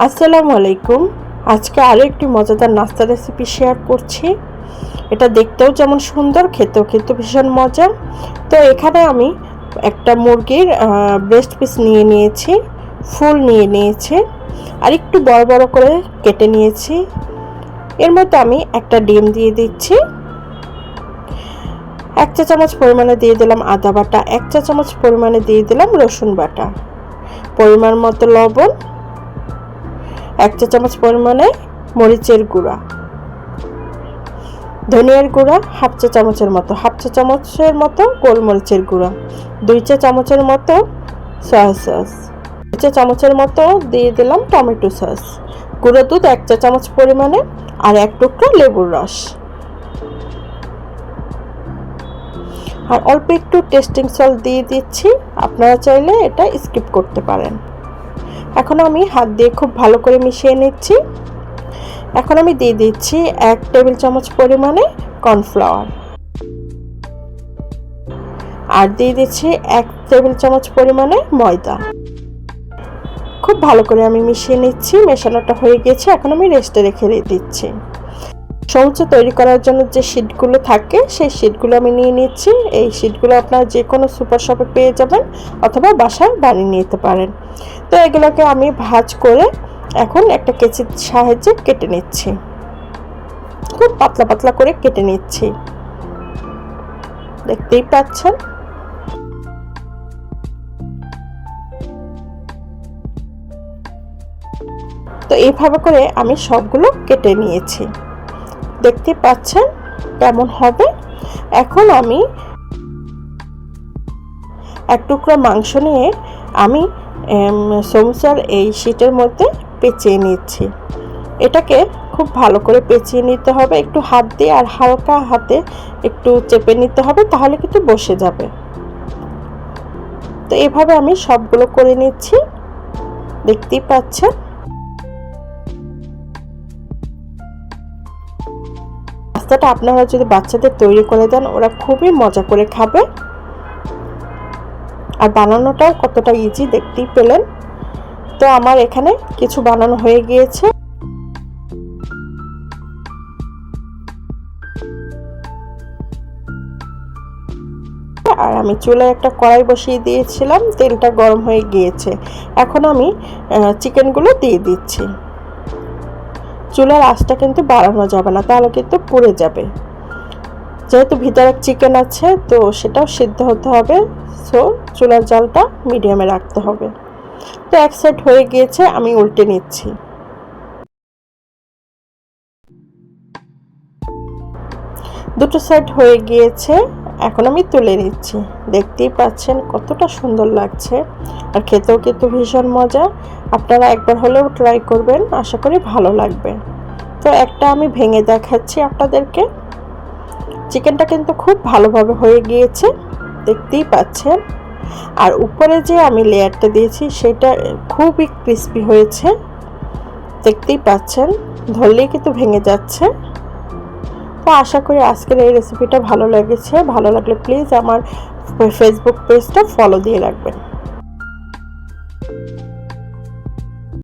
আসসালামু আলাইকুম। আজকে আরও একটি মজাদার নাস্তা রেসিপি শেয়ার করছি। এটা দেখতেও যেমন সুন্দর, খেতেও কিন্তু ভীষণ মজা তো এখানে আমি একটা মুরগির ব্রেস্ট পিস নিয়ে নিয়েছি, ফুল নিয়ে নিয়েছি, আর একটু বড় বড় করে কেটে নিয়েছি। এর মধ্যে আমি একটা ডিম দিয়ে দিচ্ছি। এক চা চামচ পরিমাণে দিয়ে দিলাম আদা বাটা, এক চা চামচ পরিমাণে দিয়ে দিলাম রসুন বাটা। পরিমাণ মতো লবণ এক চা চামচ পরিমাণে মরিচের গুঁড়া। ধনিয়ার গুঁড়া হাফ চা চামচের মতো, হাফ চা চামচের মতো গোলমরিচের গুঁড়া, দুই চা চামচের মতো সয়া সস দুই চা চামচের মতো দিয়ে দিলাম টমেটো সস গুঁড়ো দুধ এক চা চামচ পরিমাণে আর এক টুকরো লেবুর রস। আর অল্প একটু টেস্টিং সল্ট দিয়ে দিচ্ছি, আপনারা চাইলে এটা স্কিপ করতে পারেন। এখন আমি হাত দিয়ে খুব ভালো করে মিশিয়ে নিচ্ছি। এখন আমি দিয়ে দিচ্ছি এক টেবিল চামচ পরিমাণে কর্নফ্লাওয়ার। আর দিয়ে দিচ্ছি এক টেবিল চামচ পরিমাণে ময়দা। খুব ভালো করে আমি মিশিয়ে নিচ্ছি, মেশানোটা হয়ে গেছে, এখন আমি রেস্টে রেখে দিচ্ছি। সমুচা তৈরি করার জন্য যে শিটগুলো থাকে, সেই শিটগুলো আমি নিয়ে নিচ্ছি। এই শিটগুলো আপনারা যে কোনো সুপার শপে পেয়ে যাবেন অথবা বাসায় বানিয়ে নিতে পারেন। তো এগুলোকে আমি ভাজ করে এখন একটা কেচির সাহায্যে কেটে নিচ্ছি। খুব পাতলা পাতলা করে কেটে নিচ্ছি। দেখতেই পাচ্ছেন? তো এইভাবে করে আমি সবগুলো কেটে নিয়েছি। দেখতে পাচ্ছেন কেমন হবে। এখন আমি এক টুকরো মাংস নিয়ে আমি সমুচার এই শীটের মধ্যে পেঁচিয়ে নিচ্ছি। এটাকে খুব ভালো করে পেঁচিয়ে নিতে হবে। একটু হাত দিয়ে আর হালকা হাতে একটু চেপে নিতে হবে, তাহলে কিন্তু বসে যাবে। তো এভাবে আমি সবগুলো করে নিচ্ছি। দেখতেই পাচ্ছেন পাস্তাটা আপনারা যদি বাচ্চাদের তৈরি করে দেন, ওরা খুবই মজা করে খাবে। আর বানানোটাও কতটা ইজি দেখতেই পেলেন। তো আমার এখানে কিছু বানানো হয়ে গিয়েছে। আর আমি চুলায় একটা কড়াই বসিয়ে দিয়েছিলাম, তেলটা গরম হয়ে গিয়েছে। এখন আমি চিকেনগুলো দিয়ে দিচ্ছি। চুলার আঁচটা কিন্তু বাড়ানো যাবে না, তাহলে কিন্তু পুড়ে যাবে। যেহেতু ভিতরে চিকেন আছে, তো সেটাও সিদ্ধ হতে হবে। সো চুলার জালটা মিডিয়ামে রাখতে হবে। তো এক সাইড হয়ে গিয়েছে, আমি উল্টে নিচ্ছি। দুটো সাইড হয়ে গিয়েছে এখন আমি তুলে নিচ্ছি। দেখতেই পাচ্ছেন কতটা সুন্দর লাগছে। আর খেতেও কিন্তু ভীষণ মজা। আপনারা একবার হলেও ট্রাই করবেন, আশা করি ভালো লাগবে। তো একটা আমি ভেঙে দেখাচ্ছি আপনাদেরকে। চিকেনটা কিন্তু খুব ভালোভাবে হয়ে গিয়েছে, দেখতেই পাচ্ছেন। আর উপরে যে আমি লেয়ারটা দিয়েছি, সেটা খুবই ক্রিস্পি হয়েছে। দেখতেই পাচ্ছেন, ধরলেই কিন্তু ভেঙে যাচ্ছে। তো আশা করি আজকের এই রেসিপিটা ভালো লেগেছে। ভালো লাগলে প্লিজ আমার ফেসবুক পেজটা ফলো দিয়ে রাখবেন।